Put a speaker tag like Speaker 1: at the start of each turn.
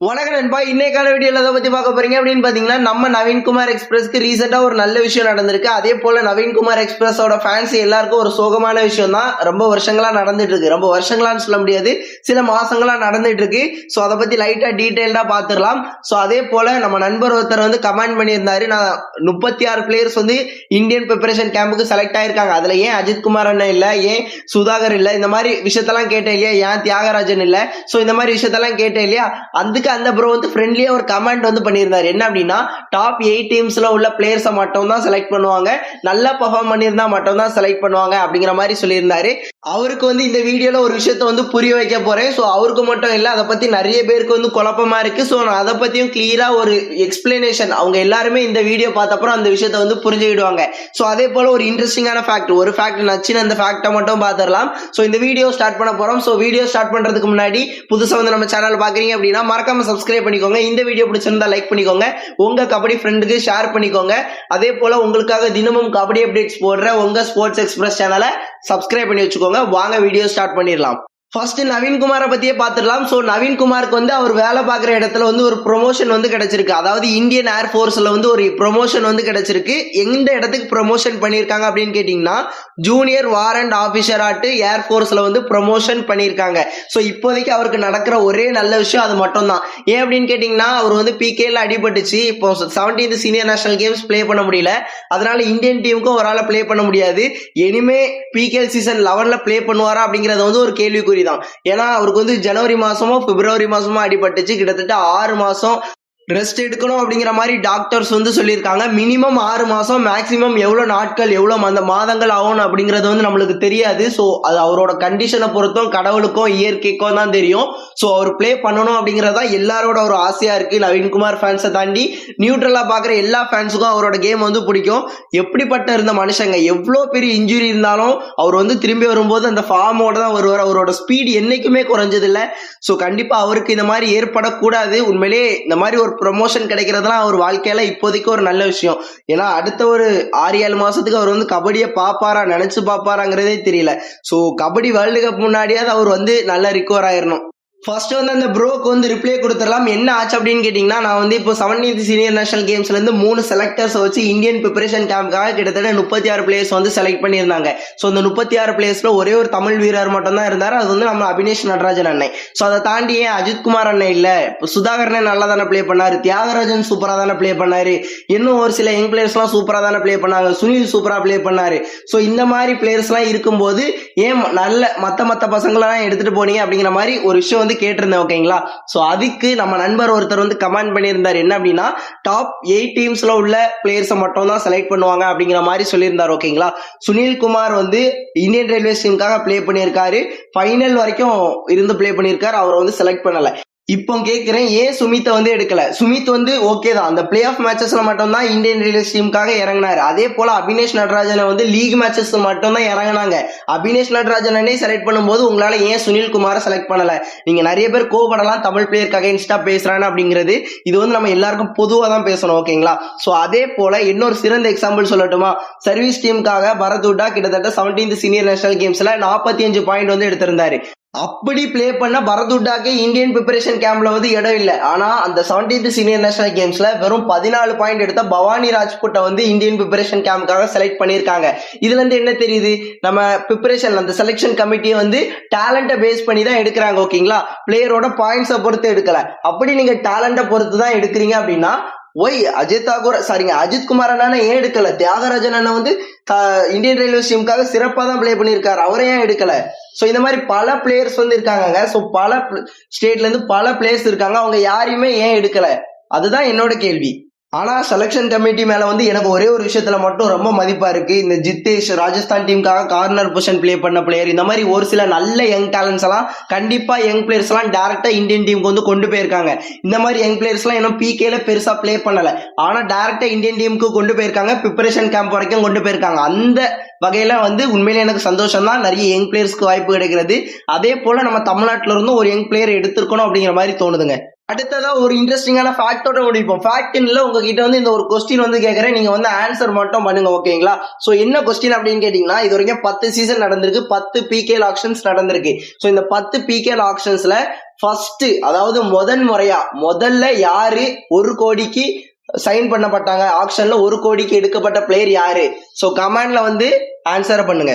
Speaker 1: வணக்கம் நண்பா. இன்னைக்கான வீடியோல எதை பத்தி பார்க்க போறீங்க. அப்படின்னு பாத்தீங்கன்னா நம்ம நவீன்குமார் எக்ஸ்பிரஸ்க்கு ரீசெண்டா ஒரு நல்ல விஷயம் நடந்திருக்கு. அதே போல நவீன்குமார் எக்ஸ்பிரஸோட ஃபேன்ஸ் எல்லாருக்கும் ஒரு சோகமான விஷயம் தான் ரொம்ப வருஷங்களா நடந்துட்டு இருக்கு ரொம்ப வருஷங்களான்னு சொல்ல முடியாது. சில மாசங்களா நடந்துட்டு இருக்கு ஸோ அதை பத்தி லைட்டா டீட்டெயில்டாக பாத்துடலாம். ஸோ அதே போல நம்ம நண்பர் ஒருத்தர் வந்து கமெண்ட் பண்ணியிருந்தாரு. நான் முப்பத்தி ஆறு பிளேயர்ஸ் வந்து இந்தியன் ப்ரிப்பரேஷன் கேம்புக்கு செலக்ட் ஆயிருக்காங்க. அதுல ஏன் அஜித் குமார் அண்ணன் இல்ல? ஏன் சுதாகர் இல்ல? இந்த மாதிரி விஷயத்தெல்லாம் கேட்டேன் இல்லையா? ஏன் தியாகராஜன் இல்ல? ஸோ இந்த மாதிரி விஷயத்தெல்லாம் கேட்டேன் இல்லையா? அதுக்கு அந்த ப்ரோ வந்து ஃப்ரெண்ட்லியா ஒரு கமெண்ட் வந்து பண்ணியிருந்தார்? என்ன அப்படின்னா டாப் எயிட் டீம்ஸ்ல உள்ள பிளேயர்ஸை மட்டும் தான் செலக்ட் பண்ணுவாங்க. நல்லா பெர்ஃபார்ம் பண்ணியிருந்தா மட்டும் தான் செலக்ட் பண்ணுவாங்க அப்படிங்கிற மாதிரி சொல்லியிருந்தாரு. அவருக்கு வந்து இந்த வீடியோல ஒரு விஷயத்த வந்து புரிய வைக்க போறேன். ஸோ அவருக்கு மட்டும் இல்லை அதை பத்தி நிறைய பேருக்கு வந்து குழப்பமா இருக்கு. ஸோ நான் அதை பத்தியும் கிளியரா ஒரு எக்ஸ்பிளனேஷன் அவங்க எல்லாருமே இந்த வீடியோ பார்த்தப்பறம் அந்த விஷயத்த வந்து புரிஞ்சுக்கிடுவாங்க. ஸோ அதே போல ஒரு இன்ட்ரெஸ்டிங்கான ஃபேக்ட் ஒரு ஃபேக்ட் நச்சுன்னு அந்த ஃபேக்டை மட்டும் பார்த்துடலாம். ஸோ இந்த வீடியோ ஸ்டார்ட் பண்ண போறோம். ஸோ வீடியோ ஸ்டார்ட் பண்றதுக்கு முன்னாடி புதுசாக வந்து நம்ம சேனல் பாக்குறீங்க அப்படின்னா மறக்காம சப்ஸ்கிரைப் பண்ணிக்கோங்க. இந்த வீடியோ பிடிச்சிருந்தா லைக் பண்ணிக்கோங்க. உங்க கபடி ஃப்ரெண்டுக்கு ஷேர் பண்ணிக்கோங்க. அதே போல உங்களுக்காக தினமும் கபடி அப்டேட்ஸ் போடுற உங்க ஸ்போர்ட்ஸ் எக்ஸ்பிரஸ் சேனலை சப்ஸ்கிரைப் பண்ணி வச்சுக்கோங்க. வாங்க வீடியோ ஸ்டார்ட் பண்ணிடலாம். ஃபர்ஸ்ட் நவீன்குமாரை பத்தியே பார்த்துடலாம் ஸோ நவீன்குமாருக்கு வந்து அவர் வேலை பார்க்குற இடத்துல வந்து ஒரு ப்ரொமோஷன் வந்து கிடைச்சிருக்கு. அதாவது இந்தியன் ஏர் ஃபோர்ஸ்ல வந்து ஒரு ப்ரொமோஷன் வந்து கிடைச்சிருக்கு. எந்த இடத்துக்கு ப்ரொமோஷன் பண்ணியிருக்காங்க அப்படின்னு கேட்டிங்கன்னா ஜூனியர் வாரண்ட் ஆஃபீஸர் ஆட்டு ஏர் வந்து ப்ரொமோஷன் பண்ணியிருக்காங்க ஸோ இப்போதைக்கு அவருக்கு நடக்கிற ஒரே நல்ல விஷயம் அது மட்டும் தான் ஏன் அப்படின்னு கேட்டிங்கன்னா அவர் வந்து பிகேல அடிபட்டுச்சு. இப்போ seventeenth senior national games play பண்ண முடியல. அதனால இந்தியன் டீமுக்கும் அவரால் ப்ளே பண்ண முடியாது. இனிமே பிகேஎல் சீசன் லெவனில் ப்ளே பண்ணுவாரா அப்படிங்கிறது வந்து ஒரு கேள்விக்குறி தான் ஏன்னா அவருக்கு வந்து ஜனவரி மாதமோ பிப்ரவரி மாதமோ அடிபட்டுச்சு. கிட்டத்தட்ட ஆறு மாதம் ரெஸ்ட் எடுக்கணும் அப்படிங்கிற மாதிரி டாக்டர்ஸ் வந்து சொல்லியிருக்காங்க. மினிமம் ஆறு மாதம் மேக்ஸிமம் எவ்வளோ நாட்கள் எவ்வளோ அந்த மாதங்கள் ஆகும் அப்படிங்கிறது வந்து நம்மளுக்கு தெரியாது. ஸோ அது அவரோட கண்டிஷனை பொறுத்தும் கடவுளுக்கும் இயற்கைக்கும் தான் தெரியும். ஸோ அவர் ப்ளே பண்ணணும் அப்படிங்கிறது தான் எல்லாரோட ஒரு ஆசையாக இருக்குது நவீன்குமார் ஃபேன்ஸை தாண்டி நியூட்ரலாக பார்க்குற எல்லா ஃபேன்ஸுக்கும் அவரோட கேம் வந்து பிடிக்கும். எப்படிப்பட்ட இருந்த மனுஷங்க எவ்வளோ பெரிய இன்ஜுரி இருந்தாலும் அவர் வந்து திரும்பி வரும்போது அந்த ஃபார்மோட தான் வருவார். அவரோட ஸ்பீடு என்றைக்குமே குறைஞ்சதில்லை. ஸோ கண்டிப்பாக அவருக்கு இந்த மாதிரி ஏற்படக்கூடாது. உண்மையிலே இந்த மாதிரி ஒரு ப்ரொமோஷன் கிடைக்கிறதுலாம் அவர் வாழ்க்கையில இப்போதைக்கு ஒரு நல்ல விஷயம். ஏன்னா அடுத்த ஒரு ஆறு ஏழு மாசத்துக்கு அவர் வந்து கபடியை பாப்பாரா நினைச்சு பாப்பாராங்கிறதே தெரியல. ஸோ கபடி வேர்ல்டு கப் முன்னாடியாவது அவர் வந்து நல்லா ரிக்கவர் ஆயிரணும். ஃபர்ஸ்ட் வந்து அந்த ப்ரோக்கு வந்து ரிப்ளை கொடுத்துடலாம். என்ன ஆச்சு அப்படின்னு கேட்டிங்கன்னா நான் வந்து இப்போ செவன்டீன்த் சீனியர் நேஷனல் கேம்ஸ்லேருந்து மூணு செலக்டர்ஸ் வச்சு இந்தியன் ப்ரிப்பரேஷன் கேம்ப்காக கிட்டத்தட்ட முப்பத்தி ஆறு பிளேயர்ஸ் வந்து செலக்ட் பண்ணியிருந்தாங்க. ஸோ அந்த முப்பத்தி ஆறு பிளேயர்ஸில் ஒரே ஒரு தமிழ் வீரர் மட்டும் தான் இருந்தார். அது வந்து நம்ம அபினேஷ் நடராஜன் அண்ணன். ஸோ அதை தாண்டி ஏன் அஜித் குமார் அண்ணன் இல்லை? இப்போ சுதாகரனே நல்லா தானே ப்ளே பண்ணார். தியாகராஜன் சூப்பராக தானே ப்ளே பண்ணார். இன்னும் ஒரு சில யங் பிளேயர்ஸ்லாம் சூப்பராக தானே ப்ளே பண்ணாங்க. சுனில் சூப்பராக ப்ளே பண்ணாரு. ஸோ இந்த மாதிரி பிளேயர்ஸ்லாம் இருக்கும்போது ஏன் நல்ல மற்ற மற்ற பசங்களெல்லாம் எடுத்துகிட்டு போனீங்க அப்படிங்கிற மாதிரி ஒரு விஷயம் வந்து கேட்டிருந்தேன் ஓகேங்களா ஸோ அதுக்கு நம்ம நண்பர் ஒருத்தர் வந்து கமெண்ட் பண்ணியிருந்தார். என்ன அப்படின்னா டாப் எயிட் டீம்ஸ்ல உள்ள பிளேயர்ஸை மட்டும் தான் செலக்ட் பண்ணுவாங்க அப்படிங்கிற மாதிரி சொல்லியிருந்தார் ஓகேங்களா சுனில் குமார் வந்து இந்தியன் ரயில்வேஸ் டீமுக்காக பிளே பண்ணியிருக்காரு. ஃபைனல் வரைக்கும் இருந்து பிளே பண்ணியிருக்காரு. அவரை வந்து செலக்ட் பண்ணல. இப்போ கேட்குறேன் ஏன் சுமித்தை வந்து எடுக்கல? சுமித் வந்து ஓகே தான். அந்த பிளே ஆஃப் மேட்சஸ்ல மட்டும்தான் இந்தியன் ரயில்வேஸ் டீமுக்காக இறங்கினாரு. அதே போல அபினேஷ் நடராஜனை வந்து லீக் மேட்சஸ் மட்டும்தான் இறங்கினாங்க. அபினேஷ் நடராஜனே செலக்ட் பண்ணும்போது உங்களால ஏன் சுனில் குமாரை செலக்ட் பண்ணல? நீங்க நிறைய பேர் கோவப்படலாம் தமிழ் பிளேயருக்கு அகைன்ஸ்டா பேசுறான்னு அப்படிங்கிறது. இது வந்து நம்ம எல்லாருக்கும் பொதுவாக தான் பேசணும் ஓகேங்களா ஸோ அதே போல இன்னொரு சிறந்த எக்ஸாம்பிள் சொல்லட்டுமா? சர்வீஸ் டீமுக்காக பரதுட்டா கிட்டத்தட்ட செவன்டீன்த் சீனியர் நேஷனல் கேம்ஸ்ல நாற்பத்தி அஞ்சு பாயிண்ட் வந்து எடுத்திருந்தாரு. அப்படி ப்ளே பண்ண பரதுட்டாக்கு இந்தியன் ப்ரிப்பரேஷன் கேம்ப்ல வந்து இடம் இல்லை. ஆனா அந்த செவன்டீன்த் சீனியர் நேஷனல் கேம்ஸ்ல வெறும் பதினாலு பாயிண்ட் எடுத்த பவானி ராஜ்புட்டை வந்து இந்தியன் ப்ரிப்பரேஷன் கேம்ப்காக செலக்ட் பண்ணியிருக்காங்க. இதுல இருந்து என்ன தெரியுது? நம்ம ப்ரிப்பரேஷன் அந்த செலெக்ஷன் கமிட்டியை வந்து டேலண்ட்டை பேஸ் பண்ணி தான் எடுக்கிறாங்க ஓகேங்களா பிளேயரோட பாயிண்ட்ஸை பொறுத்து எடுக்கல. அப்படி நீங்க டேலண்ட்டை பொறுத்து தான் எடுக்கிறீங்க அப்படின்னா ஒய் அஜித் தாகூர் சாரிங்க அஜித் குமார் அண்ணா ஏன் எடுக்கல? தியாகராஜன் அண்ணன் வந்து இந்தியன் ரயில்வே டீமுக்காக சிறப்பாக தான் ப்ளே பண்ணியிருக்காரு அவரை ஏன் எடுக்கல? ஸோ இந்த மாதிரி பல பிளேயர்ஸ் வந்து இருக்காங்க ஸோ பல ஸ்டேட்ல இருந்து பல பிளேயர்ஸ் இருக்காங்க. அவங்க யாரையுமே ஏன் எடுக்கல? அதுதான் என்னோட கேள்வி. ஆனால் செலெக்ஷன் கமிட்டி மேலே வந்து எனக்கு ஒரே ஒரு விஷயத்தில் மட்டும் ரொம்ப மதிப்பாக இருக்குது இந்த ஜித்தேஷ் ராஜஸ்தான் டீமுக்காக கார்னர் பொசிஷன் ப்ளே பண்ண பிளேயர் இந்த மாதிரி ஒரு சில நல்ல யங் டேலண்ட்ஸ் எல்லாம் கண்டிப்பாக யங் பிளேயர்ஸ் எல்லாம் டேரெக்டாக இந்தியன் டீமுக்கு வந்து கொண்டு போயிருக்காங்க. இந்த மாதிரி யங் பிளேயர்ஸ் எல்லாம் இன்னும் பிகேல பெருசாக ப்ளே பண்ணலை. ஆனால் டேரெக்டாக இந்தியன் டீமுக்கு கொண்டு போயிருக்காங்க. ப்ரிப்பரேஷன் கேம்ப் வரைக்கும் கொண்டு போயிருக்காங்க. அந்த வகையில் வந்து உண்மையிலே எனக்கு சந்தோஷம் தான். நிறைய யங் பிளேயர்ஸ்க்கு வாய்ப்பு கிடைக்கிறது. அதே போல் நம்ம தமிழ்நாட்டில் இருந்தும் ஒரு யங் பிளேயர் எடுத்திருக்கணும் அப்படிங்கிற மாதிரி தோணுதுங்க. அடுத்ததா ஒரு இன்ட்ரெஸ்டிங்கான ஃபேக்டோட முடிப்போம் ஃபேக்ட்ல உங்ககிட்ட வந்து இந்த ஒரு கொஸ்டின் வந்து கேட்கறேன் நீங்க வந்து ஆன்சர் மட்டும் பண்ணுங்க ஓகேங்களா சோ என்ன கொஸ்டின் அப்படின்னு கேட்டீங்கன்னா இது வரைக்கும் பத்து சீசன் நடந்திருக்கு. பத்து பிகேல் ஆக்ஷன்ஸ் நடந்திருக்கு. சோ இந்த பத்து பிகேல் ஆக்ஷன்ஸ்ல ஃபர்ஸ்ட் அதாவது முதன் முறையா முதல்ல யாரு ஒரு கோடிக்கு சைன் பண்ணப்பட்டாங்க? ஆக்ஷன்ல ஒரு கோடிக்கு எடுக்கப்பட்ட பிளேயர் யாரு? சோ கமெண்ட்ல வந்து ஆன்சரை பண்ணுங்க.